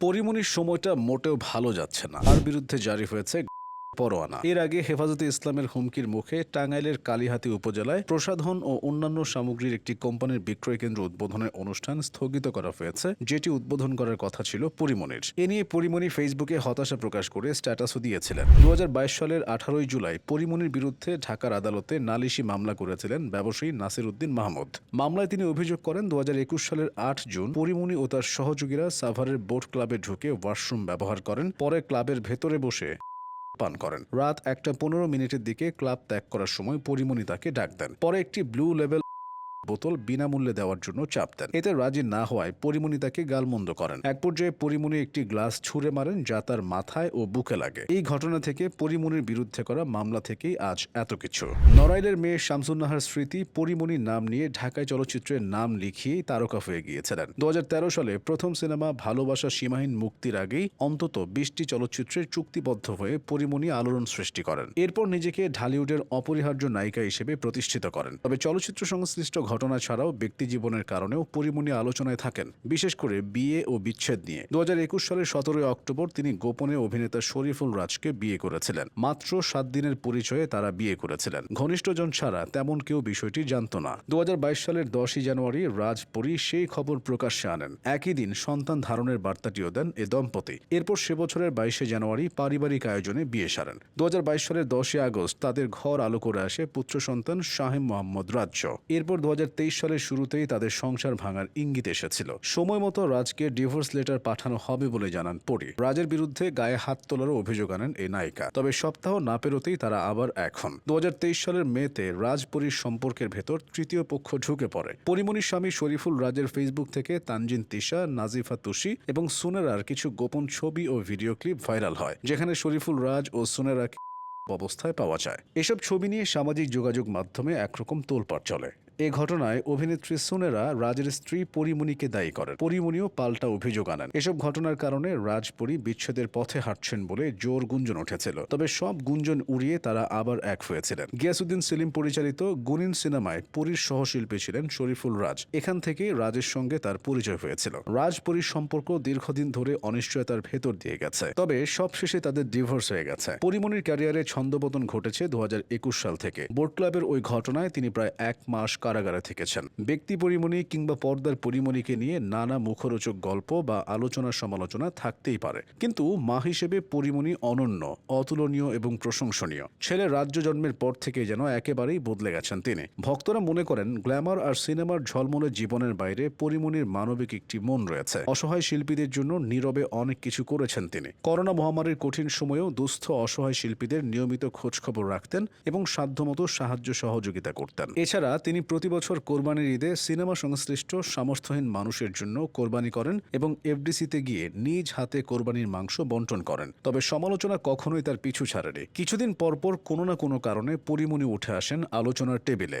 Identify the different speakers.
Speaker 1: পরিমণির সময়টা মোটেও ভালো যাচ্ছে না। তার বিরুদ্ধে জারি হয়েছে পরোয়ানা। এর আগে হেফাজতে ইসলামের হুমকির মুখে টাঙ্গাইলের কালিহাতি উপজেলায় প্রসাধন ও অন্যান্য সামগ্রীর একটি কোম্পানির বিক্রয় কেন্দ্র উদ্বোধনের অনুষ্ঠান স্থগিত করা হয়েছে, যেটি উদ্বোধন করার কথা ছিল পরিমণির এ নিয়ে পরিমণি ফেসবুকে হতাশা প্রকাশ করে স্ট্যাটাসও দিয়েছিলেন। দু হাজার বাইশ সালের আঠারোই জুলাই পরিমণির বিরুদ্ধে ঢাকার আদালতে নালিশি মামলা করেছিলেন ব্যবসায়ী নাসির উদ্দিন মাহমুদ। মামলায় তিনি অভিযোগ করেন দু হাজার একুশ সালের আট জুন পরিমণি ও তার সহযোগীরা সাভারের বোট ক্লাবে ঢুকে ওয়াশরুম ব্যবহার করেন, পরে ক্লাবের ভেতরে বসে পান করেন। রাত একটা পনেরো মিনিটের দিকে ক্লাব ত্যাগ করার সময় পরিমণি তাকে ডাক দেন। পরে একটি ব্লু লেভেল বোতল বিনামূল্যে দেওয়ার জন্য চাপ দেন। এতে রাজি না হওয়ায় পরিমণি তাকে গালমন্দ করেন। এক পর্যায়ে পরিমণি একটি গ্লাস ছুঁড়ে মারেন যা তার মাথায় ও বুকে লাগে। এই ঘটনা থেকে পরিমণির বিরুদ্ধে করা মামলা থেকেই আজ এত কিছু। নড়াইলের মেয়ে শামসুন্নাহার স্মৃতি পরিমণির নাম নিয়ে ঢাকায় চলচ্চিত্রের নাম লিখিয়েই তারকা হয়ে গিয়েছিলেন। দু হাজার তেরো সালে প্রথম সিনেমা ভালোবাসা সীমাহীন মুক্তির আগেই অন্তত বিশটি চলচ্চিত্রে চুক্তিবদ্ধ হয়ে পরিমণি আলোড়ন সৃষ্টি করেন। এরপর নিজেকে ঢালিউডের অপরিহার্য নায়িকা হিসেবে প্রতিষ্ঠিত করেন। তবে চলচ্চিত্র সংশ্লিষ্ট ঘটনা ছাড়াও ব্যক্তি জীবনের কারণেও পরিমণি আলোচনায় থাকেন, বিশেষ করে বিয়ে ও বিচ্ছেদ নিয়ে। দু সালের সতেরোই অক্টোবর তিনি গোপনে অভিনেতা শরীফুল রাজকে বিয়ে করেছিলেন। মাত্র সাত দিনের পরিচয়ে তারা বিয়ে করেছিলেন। ঘনিষ্ঠজন ছাড়া তেমন কেউ বিষয়টি জানত না। দু সালের দশই জানুয়ারি রাজ পরি সেই খবর প্রকাশ্যে আনেন। একই দিন সন্তান ধারণের বার্তাটিও দেন এ দম্পতি। এরপর সে বছরের বাইশে জানুয়ারি পারিবারিক আয়োজনে বিয়ে সারেন। দু হাজার বাইশ সালের দশই আগস্ট তাদের ঘর আলো করে আসে পুত্র সন্তান শাহেম মোহাম্মদ রাজ্য। এরপর দু সালের শুরুতেই তাদের সংসার ভাঙার ইঙ্গিত এসেছিল। সময় মতো রাজকে ডিভোর্স লেটার পাঠানো হবে বলে জানান পরি। রাজের বিরুদ্ধে গায়ে হাত তোলারও অভিযোগ আনেন এই নায়িকা। তবে সপ্তাহ না পেরোতেই তারা আবার এখন। দুহাজার তেইশ সালের মেতে রাজপরীর সম্পর্কের ভেতর তৃতীয় পক্ষ ঢুকে পড়ে। পরিমণির স্বামী শরীফুল রাজের ফেসবুক থেকে তানজিন তিশা, নাজিফা তুষি এবং সুনেরার কিছু গোপন ছবি ও ভিডিও ক্লিপ ভাইরাল হয়, যেখানে শরীফুল রাজ ও সুনেরাকে অবস্থায় পাওয়া যায়। এসব ছবি নিয়ে সামাজিক যোগাযোগ মাধ্যমে একরকম তোলপাড় চলে। এ ঘটনায় অভিনেত্রী সুনেরা রাজের স্ত্রী পরিমণিকে দায়ী করেন। পরিমণিও পাল্টা অভিযোগ আনেন। এসব ঘটনার কারণে রাজপরি বিচ্ছেদের পথে হাঁটছেন বলে জোর গুঞ্জন উঠেছিল। তবে সব গুঞ্জন উড়িয়ে তারা আবার এক হয়েছিলেন। গিয়াসুদ্দিন সেলিম পরিচালিত গুনিন সিনেমায় পুরীর সহশিল্পী ছিলেন শরীফুল রাজ। এখান থেকে রাজের সঙ্গে তার পরিচয় হয়েছিল। রাজপরির সম্পর্ক দীর্ঘদিন ধরে অনিশ্চয়তার ভেতর দিয়ে গেছে। তবে সবশেষে তাদের ডিভোর্স হয়ে গেছে। পরিমণির ক্যারিয়ারে ছন্দপতন ঘটেছে দু হাজার একুশ সাল থেকে। বোর্ড ক্লাবের ওই ঘটনায় তিনি প্রায় এক মাস কারাগারে থেকেছেন। ব্যক্তি পরিমণি কিংবা পর্দার পরিমণিকে নিয়ে নানা মুখরোচক গল্প বা আলোচনা সমালোচনা থাকতেই পারে। কিন্তু মা হিসেবে পরিমণি অনন্য, অতুলনীয় এবং প্রশংসনীয়। ছেলে রাজ্য জন্মের পর থেকে যেন একেবারেই বদলে গেছেন তিনি। ভক্তরা মনে করেন, গ্ল্যামার আর সিনেমার ঝলমলে জীবনের বাইরে পরিমণির মানবিক একটি মন রয়েছে। অসহায় শিল্পীদের জন্য নীরবে অনেক কিছু করেছেন তিনি। করোনা মহামারীর কঠিন সময়েও দুস্থ, অসহায় শিল্পীদের নিয়মিত খোঁজখবর রাখতেন এবং সাধ্যমতো সাহায্য সহযোগিতা করতেন। এছাড়া তিনি প্রতি বছর কোরবানির ঈদে সিনেমা সংশ্লিষ্ট সামর্থ্যহীন মানুষের জন্য কোরবানি করেন এবং এফডিসিতে গিয়ে নিজ হাতে কোরবানির মাংস বন্টন করেন। তবে সমালোচনা কখনোই তার পিছু ছাড়েনি। কিছুদিন পরপর কোনো না কোনো কারণে পরিমণি উঠে আসেন আলোচনার টেবিলে।